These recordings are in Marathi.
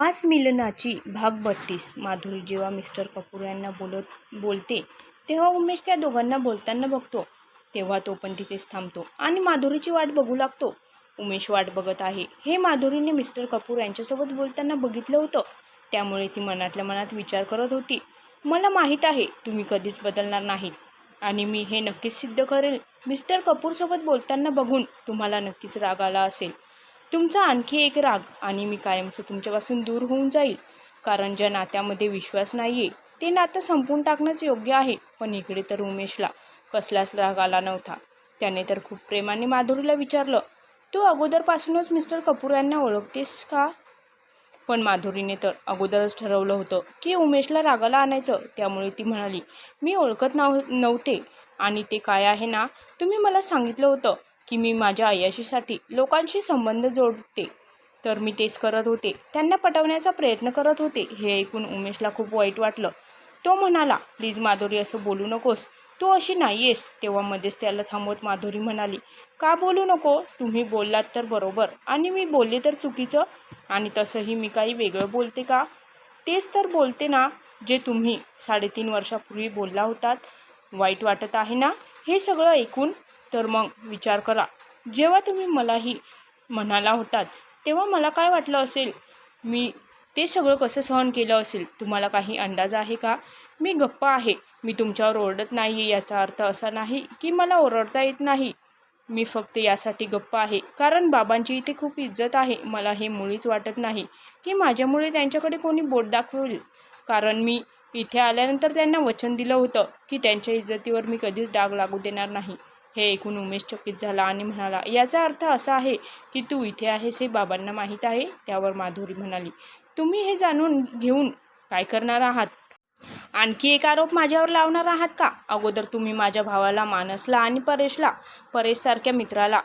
आज मिलनाची भाग बत्तीस. माधुरी जेव्हा मिस्टर कपूर यांना बोलत बोलते तेव्हा उमेश त्या दोघांना बोलताना बघतो. तेव्हा तो पण तिथेच थांबतो आणि माधुरीची वाट बघू लागतो. उमेश वाट बघत आहे. हे माधुरीने मिस्टर कपूर यांच्यासोबत बोलताना बघितलं होतं. त्यामुळे ती मनातल्या मनात विचार करत होती. मला माहीत आहे तुम्ही कधीच बदलणार नाहीत आणि मी हे नक्कीच सिद्ध करेल. मिस्टर कपूरसोबत बोलताना बघून तुम्हाला नक्कीच राग आला असेल. तुमचा आणखी एक राग आणि मी कायमचं तुमच्यापासून दूर होऊन जाईल. कारण ज्या नात्यामध्ये विश्वास नाही आहे ते नातं संपवून टाकणंच योग्य आहे. पण इकडे तर उमेशला कसलाच राग आला नव्हता. त्याने तर खूप प्रेमाने माधुरीला विचारलं तू अगोदरपासूनच मिस्टर कपूर यांना ओळखतेस का? पण माधुरीने तर अगोदरच ठरवलं होतं की उमेशला रागाला आणायचं. त्यामुळे ती म्हणाली मी ओळखत नव्ह नव्हते. आणि ते काय आहे ना तुम्ही मला सांगितलं होतं. की मी माझ्या अयशीसाठी लोकांशी संबंध जोडते. तर मी तेच करत होते. त्यांना पटवण्याचा प्रयत्न करत होते. हे ऐकून उमेशला खूप वाईट वाटलं. तो म्हणाला प्लीज माधुरी असं बोलू नकोस. तू अशी नाही आहेस तेव्हा मध्येच त्याला थांबवत माधुरी म्हणाली का बोलू नको? तुम्ही बोललात तर बरोबर. आणि मी बोलले तर चुकीचं. आणि तसंही मी काही वेगळं बोलते का? तेच तर बोलते ना जे तुम्ही साडेतीन वर्षापूर्वी बोलला होतात. वाईट वाटत आहे ना? हे सगळं ऐकून तर मग विचार करा. जेव्हा तुम्ही मलाही म्हणाला होतात तेव्हा मला काय वाटलं असेल? मी ते सगळं कसं सहन केलं असेल? तुम्हाला काही अंदाज आहे का? मी गप्प आहे. मी तुमच्यावर ओरडत नाही आहे याचा अर्थ असा नाही की मला ओरडता येत नाही. मी फक्त यासाठी गप्प आहे. कारण बाबांची इथे खूप इज्जत आहे. मला हे मुळीच वाटत नाही की माझ्यामुळे त्यांच्याकडे कोणी बोट दाखवेल. कारण मी इथे आल्यानंतर त्यांना वचन दिलं होतं की त्यांच्या इज्जतीवर मी कधीच डाग लागू देणार नाही. हे ऐकून उमेश चकित झाला आणि म्हणाला याचा अर्थ असा आहे की तू इथे आहेस हे बाबांना माहीत आहे त्यावर माधुरी म्हणाली. तुम्ही हे जाणून घेऊन काय करणार आहात? आणखी एक आरोप माझ्यावर लावणार आहात का? अगोदर तुम्ही माझ्या भावाला मानसला आणि परेशला परेशसारख्या मित्राला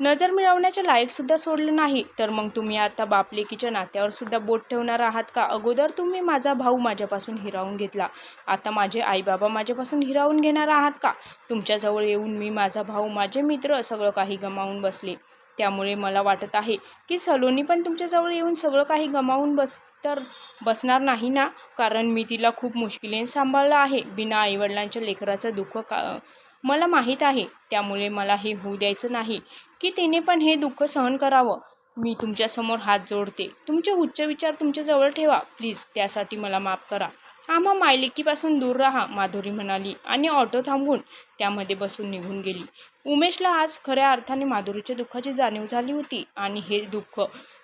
नजर मिळवण्याच्या लायकसुद्धा सोडलं नाही. तर मग तुम्ही आता बापलेकीच्या नात्यावर सुद्धा बोट ठेवणार आहात का? अगोदर तुम्ही माझा भाऊ माझ्यापासून हिरावून घेतला. आता माझे आईबाबा माझ्यापासून हिरावून घेणार आहात का? तुमच्याजवळ येऊन मी माझा भाऊ माझे मित्र सगळं काही गमावून बसले. त्यामुळे मला वाटत आहे की सलोनी पण तुमच्याजवळ येऊन सगळं काही गमावून बस तर बसणार नाही ना? कारण मी तिला खूप मुश्किलीने सांभाळलं आहे. बिना आईवडिलांच्या लेकराचं दुःख का मला माहीत आहे. त्यामुळे मला हे होऊ द्यायचं नाही. की तिने पण हे दुःख सहन करावं. मी तुमच्यासमोर हात जोडते. तुमचे उच्च विचार तुमच्याजवळ ठेवा. प्लीज त्यासाठी मला माफ करा. आम्हा मायलेकीपासून दूर राहा माधुरी म्हणाली आणि ऑटो थांबवून त्यामध्ये बसून निघून गेली. उमेशला आज खऱ्या अर्थाने माधुरीच्या दुःखाची जाणीव झाली होती आणि हे दुःख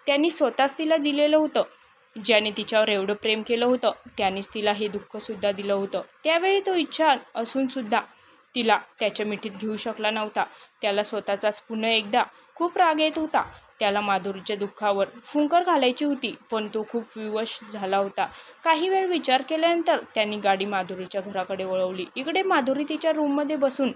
त्यांनी स्वतःच तिला दिलेलं होतं. ज्याने तिच्यावर एवढं प्रेम केलं होतं त्यानेच तिला हे दुःखसुद्धा दिलं होतं. त्यावेळी तो इच्छा असूनसुद्धा तिला त्याच्या मिठीत घेऊ शकला नव्हता. त्याला स्वतःचाच पुन्हा एकदा खूप राग येत होता. त्याला माधुरीच्या दुःखावर फुंकर घालायची होती पण तो खूप विवश झाला होता. काही वेळ विचार केल्यानंतर त्यांनी गाडी माधुरीच्या घराकडे वळवली. इकडे माधुरी तिच्या रूममध्ये बसून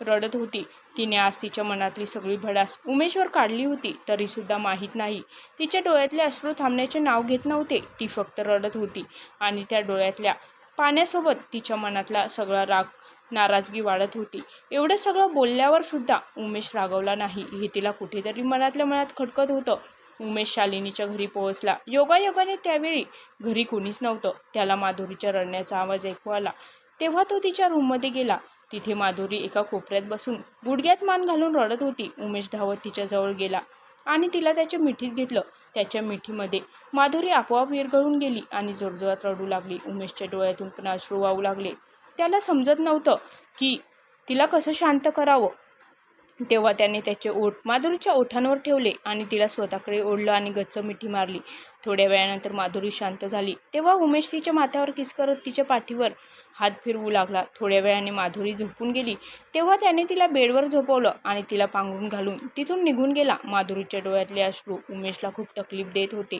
रडत होती. तिने आज तिच्या मनातली सगळी भडास उमेशवर काढली होती तरीसुद्धा माहीत नाही. तिच्या डोळ्यातले अश्रू थांबण्याचे नाव घेत नव्हते. ती फक्त रडत होती आणि त्या डोळ्यातल्या पाण्यासोबत तिच्या मनातला सगळा राग नाराजगी वाढत होती. एवढं सगळं बोलल्यावर सुद्धा उमेश रागवला नाही. हे तिला कुठेतरी मनातल्या मनात खटकत होतं. उमेश शालिनीच्या घरी पोहोचला. योगायोगाने त्यावेळी घरी कोणीच नव्हतं. त्याला माधुरीच्या रडण्याचा आवाज ऐकू आला. तेव्हा तो तिच्या रूममध्ये गेला. तिथे माधुरी एका कोपऱ्यात बसून गुडघ्यात मान घालून रडत होती. उमेश धावत तिच्याजवळ गेला आणि तिला त्याच्या मिठीत घेतलं. त्याच्या मिठीमध्ये माधुरी आपोआप विरघळून गेली आणि जोरजोरात रडू लागली. उमेशच्या डोळ्यातून पण अश्रू वाहू लागले. त्याला समजत नव्हतं की तिला कसं शांत करावं. तेव्हा त्याने त्याचे ओठ माधुरीच्या ओठांवर ठेवले आणि तिला स्वतःकडे ओढलं आणि गच्च मिठी मारली. थोड्या वेळानंतर माधुरी शांत झाली. तेव्हा उमेश तिच्या माथ्यावर किस करत तिच्या पाठीवर हात फिरवू लागला. थोड्या वेळाने माधुरी झोपून गेली. तेव्हा त्याने तिला बेडवर झोपवलं आणि तिला पांघरून घालून तिथून निघून गेला. माधुरीच्या डोळ्यातले अश्रू उमेशला खूप तकलीफ देत होते.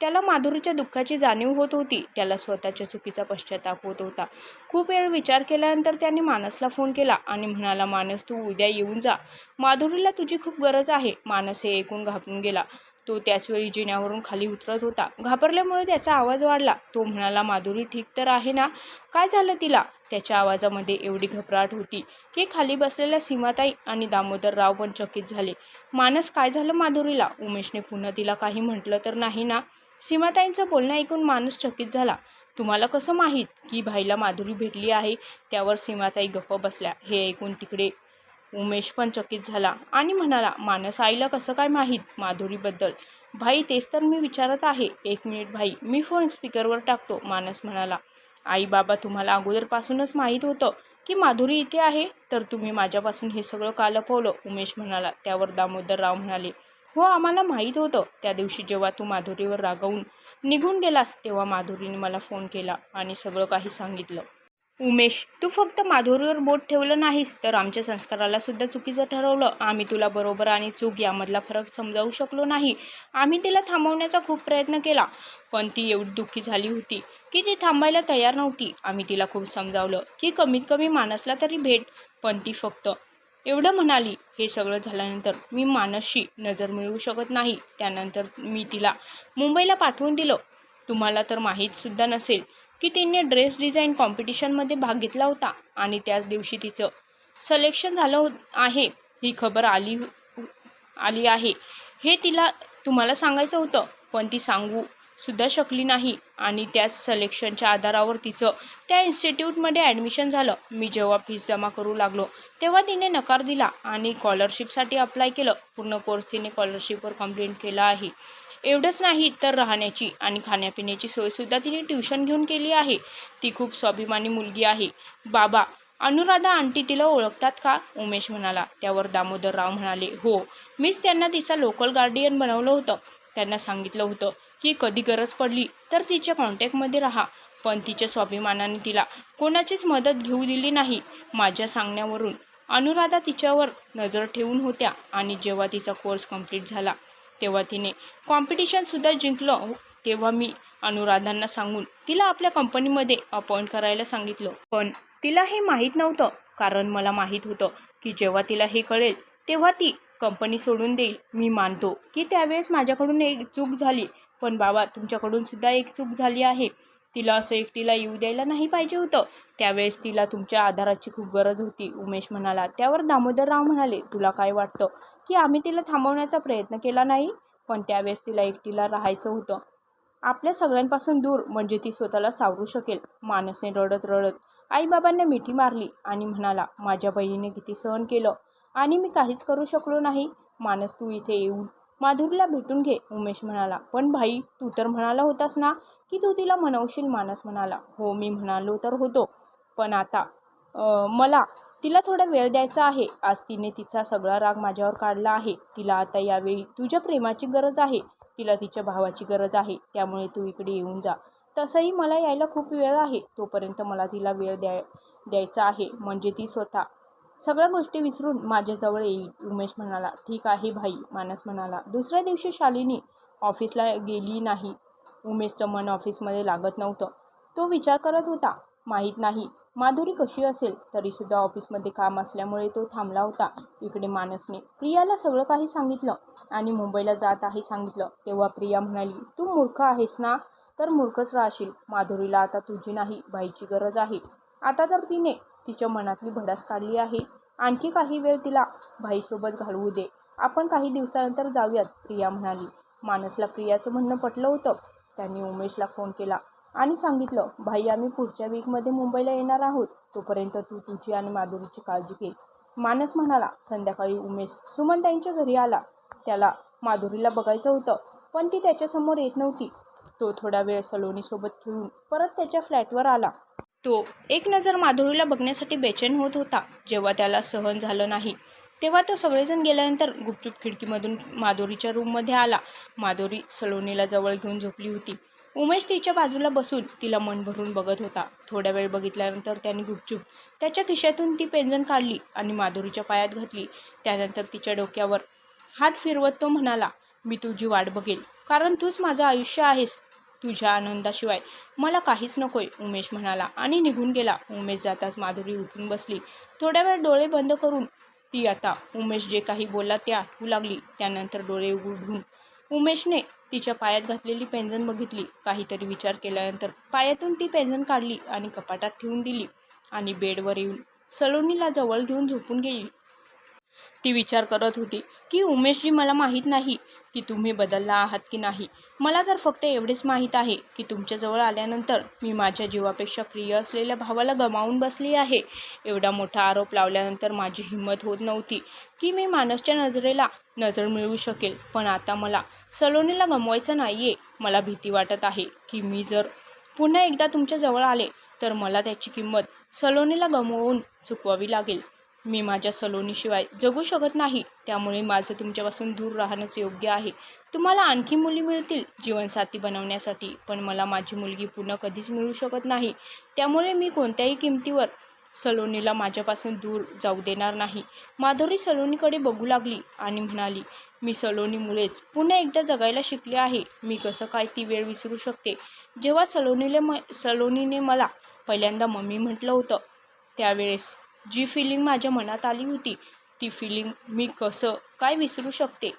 त्याला माधुरीच्या दुःखाची जाणीव होत होती. त्याला स्वतःच्या चुकीचा पश्चाताप होत होता. खूप वेळ विचार केल्यानंतर त्याने मानसला फोन केला आणि म्हणाला मानस तू उद्या येऊन जा. माधुरीला तुझी खूप गरज आहे. मानस हे ऐकून घाबरून गेला. तो त्याचवेळी जिन्यावरून खाली उतरत होता. घाबरल्यामुळे त्याचा आवाज वाढला. तो म्हणाला माधुरी ठीक तर आहे ना? काय झालं तिला? त्याच्या आवाजामध्ये एवढी घबराट होती की खाली बसलेल्या सीमाताई आणि दामोदरराव पण चकित झाले. मानस काय झालं माधुरीला? उमेशने पुन्हा तिला काही म्हटलं तर नाही ना? सीमाताईंचं बोलणं ऐकून माणूस चकित झाला. तुम्हाला कसं माहीत? की भाईला माधुरी भेटली आहे? त्यावर सीमाताई गप्प बसल्या. हे ऐकून तिकडे उमेश पण चकित झाला आणि म्हणाला मानस आईला कसं काय माहीत माधुरीबद्दल? भाई तेच तर मी विचारत आहे. एक मिनिट भाई मी फोन स्पीकरवर टाकतो मानस म्हणाला. आई बाबा तुम्हाला अगोदरपासूनच माहीत होतं की माधुरी इथे आहे? तर तुम्ही माझ्यापासून हे सगळं का लपवलं? उमेश म्हणाला. त्यावर दामोदरराव म्हणाले हो आम्हाला माहीत होतं. त्या दिवशी जेव्हा तू माधुरीवर रागावून निघून गेलास तेव्हा माधुरीने मला फोन केला आणि सगळं काही सांगितलं. उमेश तू फक्त माधुरीवर बोट ठेवलं नाहीस तर आमच्या संस्काराला सुद्धा चुकीचं ठरवलं. आम्ही तुला बरोबर आणि चूक यामधला फरक समजावू शकलो नाही. आम्ही तिला थांबवण्याचा खूप प्रयत्न केला पण ती एवढी दुःखी झाली होती की ती थांबायला तयार नव्हती. आम्ही तिला खूप समजावलं की कमीत कमी मानसला तरी भेट पण ती फक्त एवढं म्हणाली हे सगळं झाल्यानंतर मी मानसशी नजर मिळवू शकत नाही. त्यानंतर मी तिला मुंबईला पाठवून दिलं. तुम्हाला तर माहीतसुद्धा नसेल की तिने ड्रेस डिझाईन कॉम्पिटिशनमध्ये भाग घेतला होता आणि त्याच दिवशी तिचं सलेक्शन झालं हो- आहे. ही खबर आली आली आहे. हे तिला तुम्हाला सांगायचं होतं पण ती सांगू सुद्धा शकली नाही. आणि त्याच सिलेक्शनच्या आधारावर तिचं त्या इन्स्टिट्यूटमध्ये ॲडमिशन झालं. मी जेव्हा फीस जमा करू लागलो तेव्हा तिने नकार दिला आणि स्कॉलरशिपसाठी अप्लाय केलं. पूर्ण कोर्स तिने स्कॉलरशिपवर कंप्लेंट केला आहे. एवढंच नाही तर राहण्याची आणि खाण्यापिण्याची सोयसुद्धा तिने ट्युशन घेऊन केली आहे. ती खूप स्वाभिमानी मुलगी आहे. बाबा अनुराधा आंटी तिला ओळखतात का? उमेश म्हणाला. त्यावर दामोदरराव म्हणाले हो. मीच त्यांना तिचा लोकल गार्डियन बनवलं होतं. त्यांना सांगितलं होतं की कधी गरज पडली तर तिच्या कॉन्टॅक्टमध्ये राहा. पण तिच्या स्वाभिमानाने तिला कोणाचीच मदत घेऊ दिली नाही. माझ्या सांगण्यावरून अनुराधा तिच्यावर नजर ठेवून होत्या आणि जेव्हा तिचा कोर्स कंप्लीट झाला तेव्हा तिने कॉम्पिटिशनसुद्धा जिंकलं. तेव्हा मी अनुराधांना सांगून तिला आपल्या कंपनीमध्ये अपॉइंट करायला सांगितलं. पण तिला हे माहीत नव्हतं कारण मला माहीत होतं की जेव्हा तिला हे कळेल तेव्हा ती कंपनी सोडून देईल मी मानतो. की त्यावेळेस माझ्याकडून एक चूक झाली. पण बाबा तुमच्याकडून सुद्धा एक चूक झाली आहे. तिला असं एकटीला येऊ द्यायला नाही पाहिजे होतं. त्यावेळेस तिला तुमच्या आधाराची खूप गरज होती उमेश म्हणाला. त्यावर दामोदरराव म्हणाले तुला काय वाटतं की आम्ही तिला थांबवण्याचा प्रयत्न केला नाही? पण त्यावेळेस तिला एकटीला राहायचं होतं. आपल्या सगळ्यांपासून दूर म्हणजे ती स्वतःला सावरू शकेल. मानसने रडत रडत आईबाबांना मिठी मारली आणि म्हणाला माझ्या बहिणीने किती सहन केलं. आणि मी काहीच करू शकलो नाही. मानस तू इथे येऊन माधुरीला भेटून घे उमेश म्हणाला. पण भाई तू तर म्हणाला होतास ना की तू तिला म्हणवशील मानस म्हणाला. हो मी म्हणालो तर होतो. पण आता मला तिला थोडा वेळ द्यायचा आहे. आज तिने तिचा सगळा राग माझ्यावर काढला आहे. तिला आता यावेळी तुझ्या प्रेमाची गरज आहे. तिला तिच्या भावाची गरज आहे. त्यामुळे तू इकडे येऊन जा. तसंही मला यायला खूप वेळ आहे. तोपर्यंत मला तिला वेळ द्याय द्यायचा आहे. म्हणजे ती स्वतः सगळ्या गोष्टी विसरून माझ्याजवळ येईल उमेश म्हणाला. ठीक आहे भाई मानस म्हणाला. दुसऱ्या दिवशी शालिनी ऑफिसला गेली नाही. उमेशचं मन ऑफिसमध्ये लागत नव्हतं. तो विचार करत होता. माहीत नाही माधुरी कशी असेल तरीसुद्धा ऑफिसमध्ये काम असल्यामुळे तो थांबला होता इकडे मानसने. प्रियाला सगळं काही सांगितलं आणि मुंबईला जात आहे सांगितलं. तेव्हा प्रिया म्हणाली तू मूर्ख आहेस ना? तर मूर्खच राहशील. माधुरीला आता तुझी नाही बाईची गरज आहे. आता तर तिने तिच्या मनातली भडास काढली आहे. आणखी काही वेळ तिला भाईसोबत घालवू दे. आपण काही दिवसानंतर जाऊयात प्रिया म्हणाली. मानसला प्रियाचं म्हणणं पटलं होतं. त्यांनी उमेशला फोन केला आणि सांगितलं भाई आम्ही पुढच्या वीकमध्ये मुंबईला येणार आहोत. तोपर्यंत तू तुझी आणि माधुरीची काळजी घे. मानस म्हणाला संध्याकाळी उमेश सुमनताईंच्या घरी आला. त्याला माधुरीला बघायचं होतं पण ती त्याच्यासमोर येत नव्हती. तो थोडा वेळ सलोनीसोबत खेळून परत त्याच्या फ्लॅटवर आला. तो एक नजर माधुरीला बघण्यासाठी बेचैन होत होता. जेव्हा त्याला सहन झालं नाही तेव्हा तो सगळेजण गेल्यानंतर गुपचूप खिडकीमधून माधुरीच्या रूममध्ये आला. माधुरी सलोनीला जवळ घेऊन झोपली होती. उमेश तिच्या बाजूला बसून तिला मन भरून बघत होता. थोड्या वेळ बघितल्यानंतर त्याने गुपचूप त्याच्या खिशातून ती पेंजन काढली आणि माधुरीच्या पायात घातली. त्यानंतर तिच्या डोक्यावर हात फिरवत तो म्हणाला मी तुझी वाट बघेल कारण तूच माझं आयुष्य आहेस. तुझ्या आनंदाशिवाय. मला काहीच नकोय उमेश म्हणाला आणि निघून गेला. उमेश जाताच माधुरी उठून बसली. थोड्या वेळ डोळे बंद करून ती आता. उमेश जे काही बोलला ते आठवू लागली. त्यानंतर डोळे उघडून उमेशने तिच्या पायात घातलेली पेंजन बघितली. काहीतरी विचार केल्यानंतर पायातून ती पेंजन काढली आणि कपाटात ठेवून दिली आणि बेडवर येऊन सलोनीला जवळ घेऊन झोपून गेली. ती विचार करत होती की उमेशजी मला माहीत नाही की तुम्ही बदलला आहात की नाही. मला तर फक्त एवढेच माहीत आहे की तुमच्याजवळ आल्यानंतर मी माझ्या जीवापेक्षा प्रिय असलेल्या भावाला गमावून बसली आहे. एवढा मोठा आरोप लावल्यानंतर माझी हिंमत होत नव्हती की मी मानसच्या नजरेला नजर मिळवू शकेल. पण आता मला सलोनीला गमवायचं नाही आहे मला भीती वाटत आहे की मी जर पुन्हा एकदा तुमच्याजवळ आले तर मला त्याची किंमत सलोनीला गमवून चुकवावी लागेल. मी माझ्या सलोनीशिवाय जगू शकत नाही. त्यामुळे माझं तुमच्यापासून दूर राहणंच योग्य आहे. तुम्हाला आणखी मुली मिळतील जीवनसाथी बनवण्यासाठी पण मला माझी मुलगी पुन्हा कधीच मिळू शकत नाही. त्यामुळे मी कोणत्याही किमतीवर सलोनीला माझ्यापासून दूर जाऊ देणार नाही. माधुरी सलोनीकडे बघू लागली आणि म्हणाली मी सलोनीमुळेच पुन्हा एकदा जगायला शिकले आहे. मी कसं काय ती वेळ विसरू शकते? जेव्हा सलोनीले म सलोनीने मला पहिल्यांदा मम्मी म्हटलं होतं त्यावेळेस जी फिलिंग माझ्या मनात आली होती ती फिलिंग मी कसं काय विसरू शकते?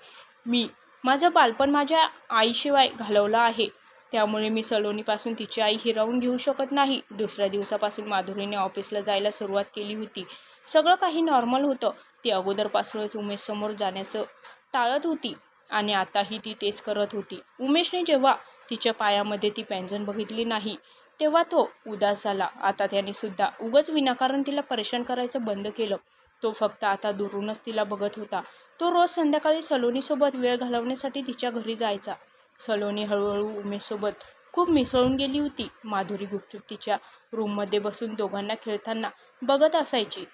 मी माझं बालपण माझ्या आईशिवाय घालवलं आहे. त्यामुळे मी सलोनीपासून तिची आई हिरावून घेऊ शकत नाही. दुसऱ्या दिवसापासून माधुरीने ऑफिसला जायला सुरुवात केली होती. सगळं काही नॉर्मल होतं. ती अगोदरपासूनच उमेशसमोर जाण्याचं टाळत होती आणि आताही ती तेच करत होती. उमेशने जेव्हा तिच्या पायामध्ये ती पॅन्झन बघितली नाही तेव्हा तो उदास झाला. आता त्याने सुद्धा उगच विनाकारण तिला परेशान करायचं बंद केलं. तो फक्त आता दुरूनच तिला बघत होता. तो रोज संध्याकाळी सलोनीसोबत वेळ घालवण्यासाठी तिच्या घरी जायचा. सलोनी हळूहळू उमेशसोबत खूप मिसळून गेली होती. माधुरी गुपचूप तिच्या रूममध्ये बसून दोघांना खेळताना बघत असायची.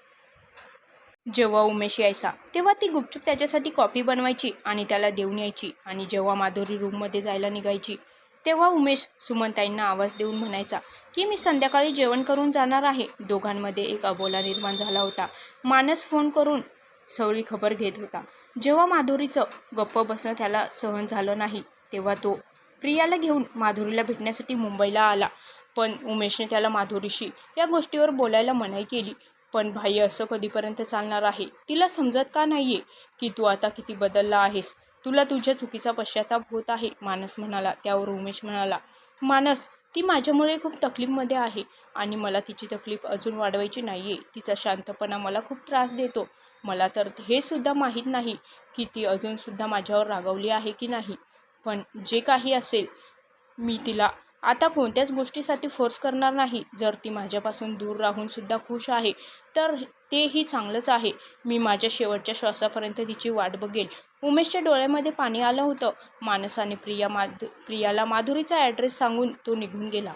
जेव्हा उमेश यायचा तेव्हा ती गुपचूप त्याच्यासाठी कॉफी बनवायची आणि त्याला देऊन यायची आणि जेव्हा माधुरी रूममध्ये जायला निघायची तेव्हा उमेश सुमनताईंना आवाज देऊन म्हणायचा की मी संध्याकाळी जेवण करून जाणार आहे. दोघांमध्ये एक अबोला निर्माण झाला होता. मानस फोन करून सगळी खबर घेत होता. जेव्हा माधुरीचं गप्प बसणं त्याला सहन झालं नाही तेव्हा तो प्रियाला घेऊन माधुरीला भेटण्यासाठी मुंबईला आला. पण उमेशने त्याला माधुरीशी या गोष्टीवर बोलायला मनाई केली. पण भाई असं कधीपर्यंत चालणार आहे? तिला समजत का नाही आहे की तू आता किती बदलला आहेस? तुला तुझ्या चुकीचा पश्चाताप होत आहे मानस म्हणाला. त्यावर उमेश म्हणाला मानस ती माझ्यामुळे खूप तकलीफमध्ये आहे आणि मला तिची तकलीफ अजून वाढवायची नाही आहे तिचा शांतपणा मला खूप त्रास देतो. मला तर हे सुद्धा माहीत नाही की ती अजूनसुद्धा माझ्यावर रागवली आहे की नाही. पण जे काही असेल मी तिला आता कोणत्याच गोष्टीसाठी फोर्स करणार नाही. जर ती माझ्यापासून दूर राहूनसुद्धा खुश आहे तर तेही चांगलंच आहे. मी माझ्या शेवटच्या श्वासापर्यंत तिची वाट बघेल. उमेशच्या डोळ्यामध्ये पाणी आलं होतं. मानसाने प्रिया माध प्रियाला माधुरीचा ॲड्रेस सांगून तो निघून गेला.